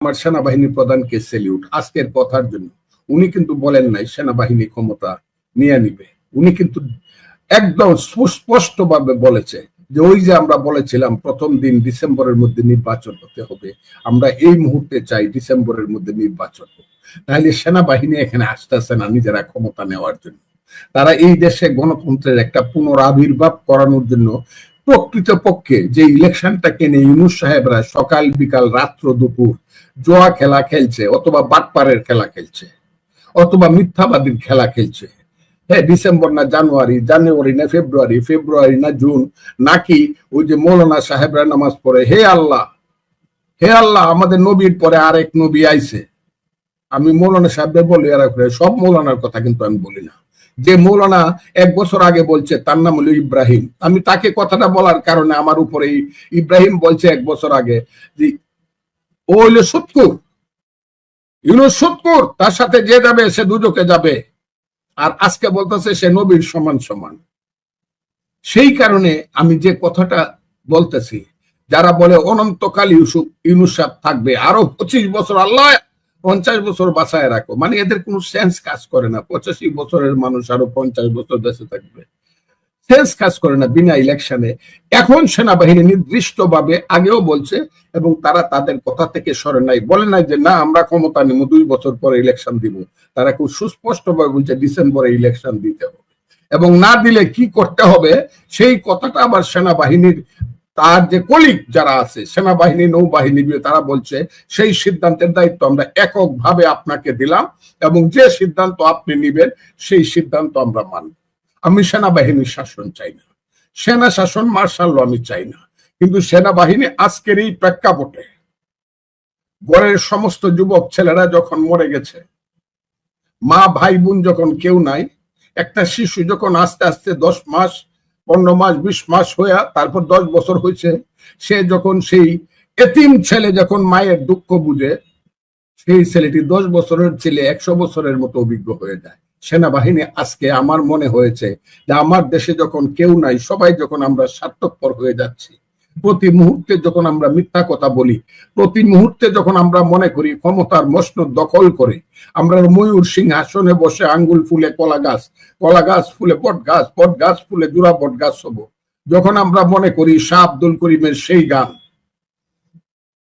আমার সেনাবাহিনী প্রধানকে সেলিউট আজকের কথার জন্য। উনি কিন্তু বলেন নাই, সেনাবাহিনী ক্ষমতা নিয়ে নিবে। উনি কিন্তু একদম সুস্পষ্ট ভাবে বলেছে যে ওই যে আমরা বলেছিলাম, প্রথম দিন ডিসেম্বরের মধ্যে নির্বাচন হতে হবে। আমরা এই মুহূর্তে চাই ডিসেম্বরের মধ্যে নির্বাচন তাহলে সেনাবাহিনী এখানে আসতেছে না নিজেরা ক্ষমতা নেওয়ার জন্য। তারা এই দেশে গণতন্ত্রের একটা পুনরাবির্ভাব করানোর জন্য প্রকৃত পক্ষে যে ইলেকশনটাকে নিয়ে ইউনুস সাহেবরা সকাল, বিকাল, রাত্র, দুপুর জোয়া খেলা খেলছে অথবা বাটপারের খেলা খেলছে অথবা মিথ্যাবাদীর খেলা খেলছে। হ্যাঁ ডিসেম্বর না জানুয়ারি জানুয়ারি না ফেব্রুয়ারি ফেব্রুয়ারি না জুন নাকি ওই যে মৌলানা সাহেবরা নামাজ পড়ে, হে আল্লাহ হে আল্লাহ, আমাদের নবীর পরে আরেক নবী আইছে। আমি মৌলানা সাহেবদের বলি আর সব মৌলানার কথা কিন্তু আমি বলি না। যে মৌলানা এক বছর আগে বলছে, তার নাম হলো ইব্রাহিম। আমি তাকে কথাটা বলার কারণে আমার উপরে ইব্রাহিম বলছে এক বছর আগে যে, ও হইল সৎকুর। ইউনুস সৎকুর, তার সাথে যে যাবে, সে দুজকে যাবে। আর আজকে বলতেছে সে নবীর সমান সমান। সেই কারণে আমি যে কথাটা বলতেছি, যারা বলে অনন্তকাল ইউসুফ, ইউনুস সাহেব থাকবে, আরও পঁচিশ বছর আল্লাহ পঞ্চাশ বছর বাসায় রাখো। মানে এদের কোনো সেন্স কাজ করে না। পঁচাশি বছরের মানুষ আরও পঞ্চাশ বছর দেশে থাকবে। সেন্স কাজ করে না বিনা ইলেকশনে এখন সেনাবাহিনী নির্দিষ্ট ভাবে আগেও বলছে এবং তারা তাদের কথা থেকে সরে নাই। বলে নাই যে, না, আমরা ক্ষমতা নিব দুই বছর পরে ইলেকশন দিব। তারা খুব সুস্পষ্ট ভাবে বলছে, ডিসেম্বরে ইলেকশন দিতে হবে। এবং না দিলে কি করতে হবে, সেই কথাটা আবার সেনাবাহিনীর তার যে কলিগ যারা আছে, সেনাবাহিনী, নৌবাহিনী তারা বলছে, সেই সিদ্ধান্তের দায়িত্ব আমরা এককভাবে আপনাকে দিলাম এবং যে সিদ্ধান্ত আপনি নিবেন, সেই সিদ্ধান্ত আমরা মানব। আমি সেনাবাহিনীর শাসন চাই না। সেনা শাসন, মার্শাল আমি চাই না। কিন্তু সেনাবাহিনী আজকের এই প্রেক্ষাপটে গড়ের সমস্ত যুবক ছেলেরা যখন মরে গেছে, মা, ভাই, বোন যখন কেউ নাই, একটা শিশু যখন আস্তে আস্তে দশ মাস পনেরো মাস, বিশ মাস হইয়া তারপর দশ বছর হয়েছে সে যখন সেই এতিম ছেলে যখন মায়ের দুঃখ বুঝে, সেই ছেলেটি দশ বছরের ছেলে, একশো বছরের মতো অভিজ্ঞ হয়ে যায়। সেনাবাহিনী আজকে আমার মনে হয়েছে যে আমার দেশে যখন কেউ নাই, সবাই যখন আমরা স্বার্থপর হয়ে যাচ্ছি প্রতি মুহূর্তে যখন আমরা মিথ্যা কথা বলি, প্রতি মুহূর্তে যখন আমরা মনে করি ক্ষমতার মস্ন দখল করে, আমরা ময়ূর সিংহাসনে বসে আঙ্গুল ফুলে কলা গাছ কলা গাছ ফুলে পট গাছ পট গাছ ফুলে জোড়া পট গাছ হব। যখন আমরা মনে করি শাহ আব্দুল করিমের সেই গান,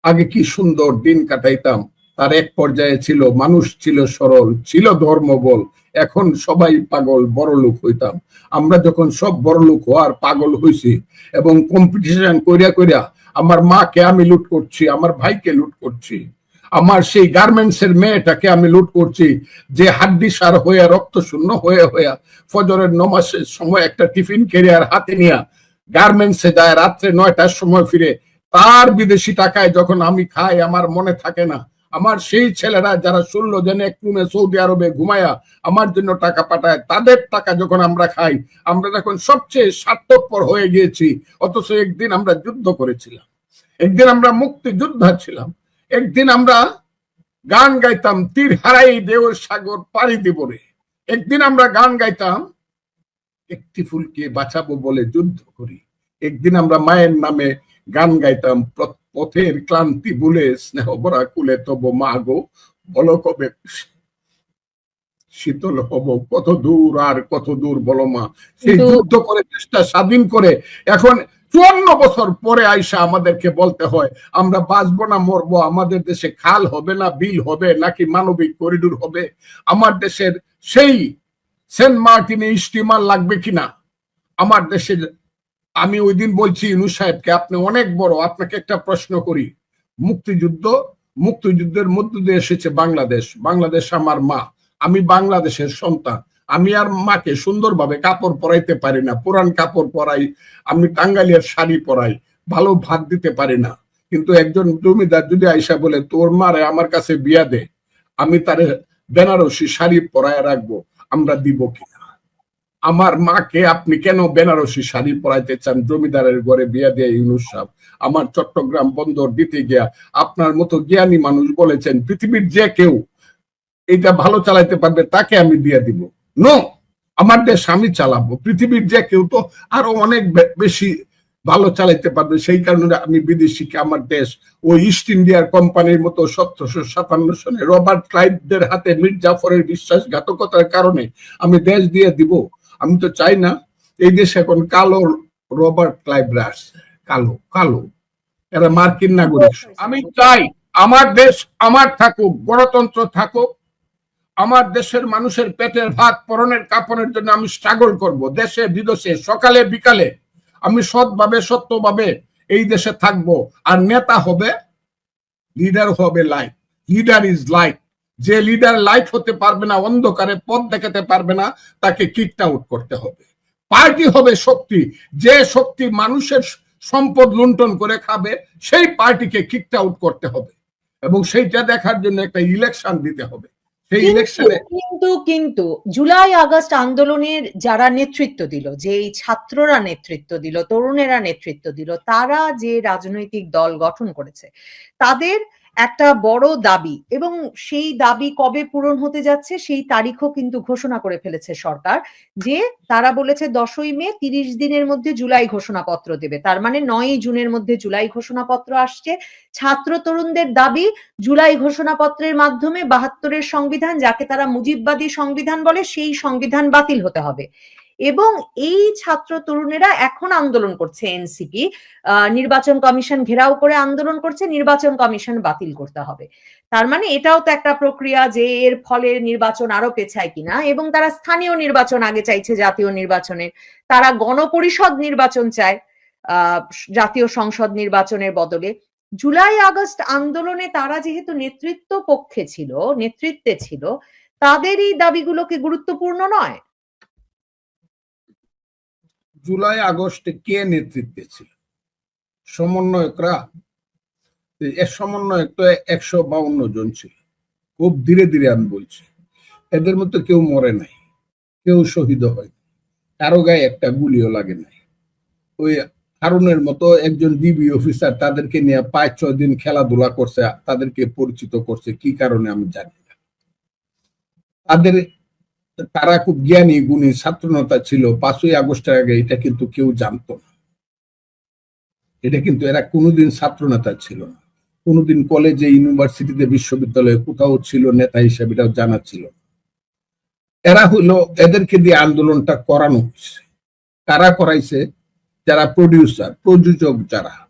আগে কি সুন্দর দিন কাটাইতাম, তার এক পর্যায়ে ছিল, মানুষ ছিল সরল, ছিল ধর্মবল এখন সবাই পাগল, বড় লোক হইতাম। আমরা যখন সব বড় লোক হওয়ার পাগল হইছি এবং কম্পিটিশন করিয়া করিয়া আমার মাকে আমি লুট করছি, আমার ভাইকে লুট করছি, আমার সেই গার্মেন্টস এর মেয়েটাকে আমি লুট করছি, যে হাড্ডি সার হয়ে রক্ত শূন্য হয়ে হয়ে ফজরের নমাসের সময় একটা টিফিন কেরিয়ার হাতে নিয়ে গার্মেন্টসে যায়, রাত্রে নয়টার সময় ফিরে, তার বিদেশি টাকায় যখন আমি খাই, আমার মনে থাকে না আমার সেই ছেলেরা যারা ষোলো জনে এক রুমে সৌদি আরবে ঘুমায়া আমার জন্য টাকা পাঠায়, তাদের টাকা যখন আমরা খাই, আমরা যখন সবচেয়ে স্বার্থপর হয়ে গিয়েছি, অথচ একদিন আমরা যুদ্ধ করেছিলাম। একদিন আমরা মুক্তি যোদ্ধা ছিলাম। একদিন আমরা গান গাইতাম, তীর হারাই দেওর সাগর পাড়ি দিব রে। একদিন আমরা গান গাইতাম, একটি ফুলকে বাঁচাবো বলে যুদ্ধ করি। একদিন আমরা মায়ের নামে গান গাইতাম পথের ক্লান্তি ভুলে স্নেহ ভরা কুলে তব মা গো বলো কবে শীতল হব কত দূর আর কত দূর বলো মা? সেই যুদ্ধ করে দেশটা স্বাধীন করে এখন চুয়ান্ন বছর পরে আইসা আমাদেরকে বলতে হয় আমরা বাঁচবো না মরবো আমাদের দেশে খাল হবে না বিল হবে নাকি মানবিক করিডোর হবে? আমার দেশের সেই সেন্ট মার্টিনে স্টিমার লাগবে কিনা? আমার দেশের আমি ওই দিন বলছি ইনু সাহেবকে, আপনি অনেক বড়, আপনাকে একটা প্রশ্ন করি। মুক্তিযুদ্ধ, মুক্তিযুদ্ধের মধ্য দিয়ে এসেছে বাংলাদেশ। বাংলাদেশ আমার মা। আমি বাংলাদেশের সন্তান। আমি আর মাকে সুন্দরভাবে কাপড় পরাইতে পারি না। পুরান কাপড় পরাই, আমি টাঙ্গালিয়ার শাড়ি পরাই, ভালো ভাত দিতে পারি না। কিন্তু একজন জমিদার যদি আইসা বলে, তোর মারে আমার কাছে বিয়া দে, আমি তারে বেনারসি শাড়ি পরায় রাখব, আমরা দিব কিনা? আমার মাকে আপনি কেন বেনারসি শাড়ি পরাইতে চান? জমিদারের ঘরে বিয়া দিয়ে ইউনুস সাহেব, আমার চট্টগ্রাম বন্দর দিতে গিয়া আপনার মতো জ্ঞানী মানুষ বলেছেন, পৃথিবীর যে কেউ এটা ভালো চালাইতে পারবে, তাকে আমি দিয়ে দিব। নো, আমার দেশ আমি চালাবো। পৃথিবীর যে কেউ তো আরও অনেক বেশি ভালো চালাইতে পারবে। সেই কারণে আমি বিদেশিকে, আমার দেশ, ওই ইস্ট ইন্ডিয়ার কোম্পানির মতো সতেরোশো সাতান্ন সনে রবার্ট ক্লাইভদের হাতে মীর জাফরের বিশ্বাসঘাতকতার কারণে আমি দেশ দিয়ে দিব। আমি তো চাই না এই দেশে এখন কালো রবার্ট ক্লাইভরা আসছে কালো কালো। এরা মার্কিন নাগরিক। আমি চাই আমার দেশ আমার থাকুক, গণতন্ত্র থাকুক। আমার দেশের মানুষের পেটের ভাত পরনের কাপড়ের জন্য আমি স্ট্রাগল করব, দেশে, বিদেশে, সকালে, বিকালে। আমি সৎভাবে, সত্যভাবে এই দেশে থাকব। আর নেতা হবে লিডার হবে লাইট লিডার ইজ লাইট যে লিডার লাইট হতে পারবে না অন্ধকারে পথ দেখাতে পারবে না তাকে কিকড আউট করতে হবে। পার্টি হবে শক্তি। যে শক্তি মানুষের সম্পদ লুণ্ঠন করে খাবে সেই পার্টিকে কিকড আউট করতে হবে। এবং সেইটা দেখার জন্য একটা ইলেকশন দিতে হবে। সেই কিন্তু ইলেকশনে কিন্তু কিন্তু জুলাই আগস্ট আন্দোলনের যারা নেতৃত্ব দিল যে এই ছাত্ররা নেতৃত্ব দিল তরুণেরা নেতৃত্ব দিল তারা যে রাজনৈতিক দল গঠন করেছে তাদের একটা বড় দাবি এবং সেই দাবি কবে পূরণ হতে যাচ্ছে সেই তারিখও কিন্তু ঘোষণা করে ফেলেছে সরকার যে তারা বলেছে দশই মে তিরিশ দিনের মধ্যে জুলাই ঘোষণাপত্র দেবে। তার মানে নয়ই জুনের মধ্যে জুলাই ঘোষণাপত্র আসছে। ছাত্র তরুণদের দাবি জুলাই ঘোষণাপত্রের মাধ্যমে বাহাত্তরের সংবিধান, যাকে তারা মুজিববাদী সংবিধান বলে, সেই সংবিধান বাতিল হতে হবে। এবং এই ছাত্র তরুণেরা এখন আন্দোলন করছে এনসিপি। নির্বাচন কমিশন ঘেরাও করে আন্দোলন করছে, নির্বাচন কমিশন বাতিল করতে হবে। তার মানে এটাও তো একটা প্রক্রিয়া যে এর ফলে নির্বাচন আরও পেছায় কিনা এবং তারা স্থানীয় নির্বাচন আগে চাইছে জাতীয় নির্বাচনে। তারা গণপরিষদ নির্বাচন চায় জাতীয় সংসদ নির্বাচনের বদলে। জুলাই, আগস্ট আন্দোলনে তারা যেহেতু নেতৃত্ব পক্ষে ছিল, নেতৃত্বে ছিল, তাদের এই দাবিগুলো কি গুরুত্বপূর্ণ নয়? জুলাই, আগস্টে কে নেতৃত্বে ছিল? সমন্বয়করা? এর সমন্বয়ক তো একশো বাউন্ন জন ছিল। খুব ধীরে ধীরে আমি বলছি, এদের মধ্যে কেউ মরে নাই, কেউ শহীদ হয় কারও গায়ে একটা গুলিও লাগে নাই। ওই হারুনের মতো একজন ডিবি অফিসার তাদেরকে নিয়ে পাঁচ, ছয় দিন খেলাধুলা করছে, তাদেরকে পরিচিত করছে, কি কারণে আমি জানি না। তাদের তারা খুব জ্ঞানী, গুণী, ছাত্রনেতা ছিল। পাঁচই আগস্টের আগে এটা কিন্তু কেউ জানতো না। এটা কিন্তু এরা কোনোদিন ছাত্রনেতা ছিল না। কোনোদিন কলেজে ইউনিভার্সিটিতে বিশ্ববিদ্যালয়ে কোথাও ছিল নেতা হিসেবে, এটাও জানা ছিল। এরা হলো এদেরকে দিয়ে আন্দোলনটা করানো হয়েছে। কারা করাইছে? যারা প্রডিউসার প্রযোজক যারা।